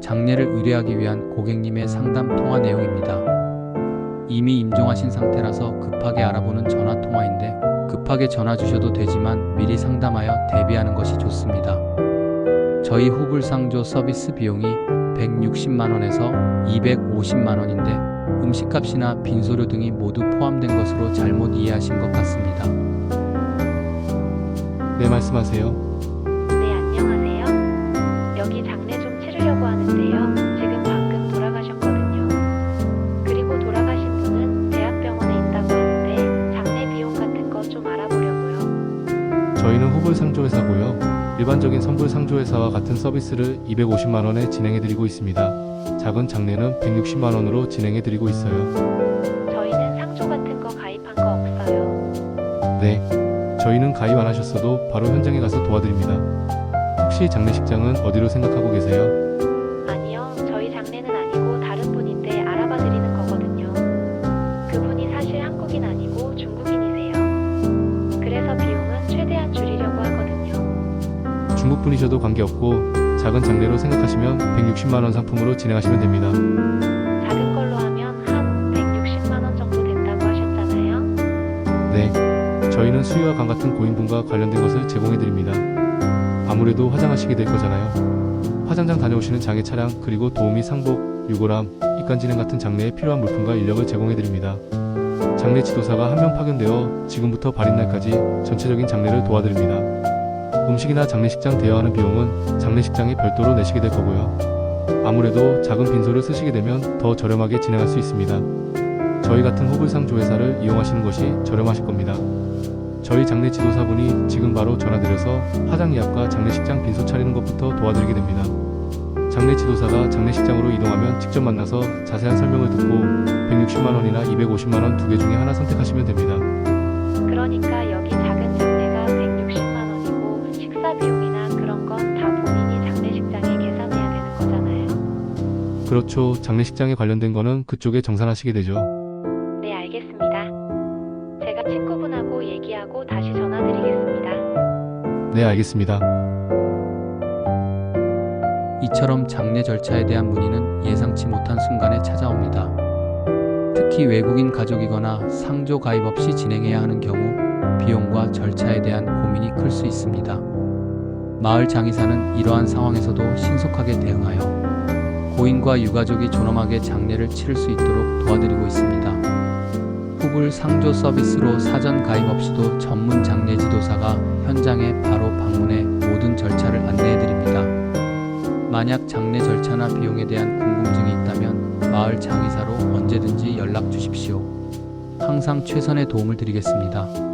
장례를 의뢰하기 위한 고객님의 상담 통화 내용입니다. 이미 임종하신 상태라서 급하게 알아보는 전화 통화인데 급하게 전화 주셔도 되지만 미리 상담하여 대비하는 것이 좋습니다. 저희 후불상조 서비스 비용이 160만 원에서 250만 원인데 음식값이나 빈소료 등이 모두 포함된 것으로 잘못 이해하신 것 같습니다. 네, 말씀하세요. 좀 치르려고 하는데요. 지금 방금 돌아가셨거든요. 그리고 돌아가신 분은 대학병원에 있다고 하는데 장례 비용 같은 거 좀 알아보려고요. 저희는 후불 상조회사고요. 일반적인 선불 상조회사와 같은 서비스를 250만 원에 진행해 드리고 있습니다. 작은 장례는 160만 원으로 진행해 드리고 있어요. 저희는 상조 같은 거 가입한 거 없어요. 네. 저희는 가입 안 하셨어도 바로 현장에 가서 도와드립니다. 혹시 장례식장은 어디로 생각하고 계세요? 중국 분이셔도 관계없고 작은 장례로 생각하시면 160만 원 상품으로 진행하시면 됩니다. 작은 걸로 하면 한 160만 원 정도 된다고 하셨잖아요. 네. 저희는 수유와 간 같은 고인분과 관련된 것을 제공해 드립니다. 아무래도 화장하시게 될 거잖아요. 화장장 다녀오시는 장애 차량 그리고 도우미 상복, 유골함, 입간 진행 같은 장례에 필요한 물품과 인력을 제공해 드립니다. 장례 지도사가 한 명 파견되어 지금부터 발인 날까지 전체적인 장례를 도와드립니다. 음식이나 장례식장 대여하는 비용은 장례식장에 별도로 내시게 될 거고요. 아무래도 작은 빈소를 쓰시게 되면 더 저렴하게 진행할 수 있습니다. 저희 같은 호불상 조회사를 이용하시는 것이 저렴하실 겁니다. 저희 장례 지도사분이 지금 바로 전화드려서 화장 예약과 장례식장 빈소 차리는 것부터 도와드리게 됩니다. 장례 지도사가 장례식장으로 이동하면 직접 만나서 자세한 설명을 듣고 160만 원이나 250만 원 두 개 중에 하나 선택하시면 됩니다. 그러니까 식사 비용이나 그런 건 다 본인이 장례식장에 계산해야 되는 거잖아요. 그렇죠. 장례식장에 관련된 거는 그쪽에 정산하시게 되죠. 네, 알겠습니다. 제가 친구분하고 얘기하고 다시 전화드리겠습니다. 네, 알겠습니다. 이처럼 장례 절차에 대한 문의는 예상치 못한 순간에 찾아옵니다. 특히 외국인 가족이거나 상조 가입 없이 진행해야 하는 경우 비용과 절차에 대한 고민이 클 수 있습니다. 마을 장의사는 이러한 상황에서도 신속하게 대응하여 고인과 유가족이 존엄하게 장례를 치를 수 있도록 도와드리고 있습니다. 후불 상조 서비스로 사전 가입 없이도 전문 장례 지도사가 현장에 바로 방문해 모든 절차를 안내해 드립니다. 만약 장례 절차나 비용에 대한 궁금증이 있다면 마을 장의사로 언제든지 연락 주십시오. 항상 최선의 도움을 드리겠습니다.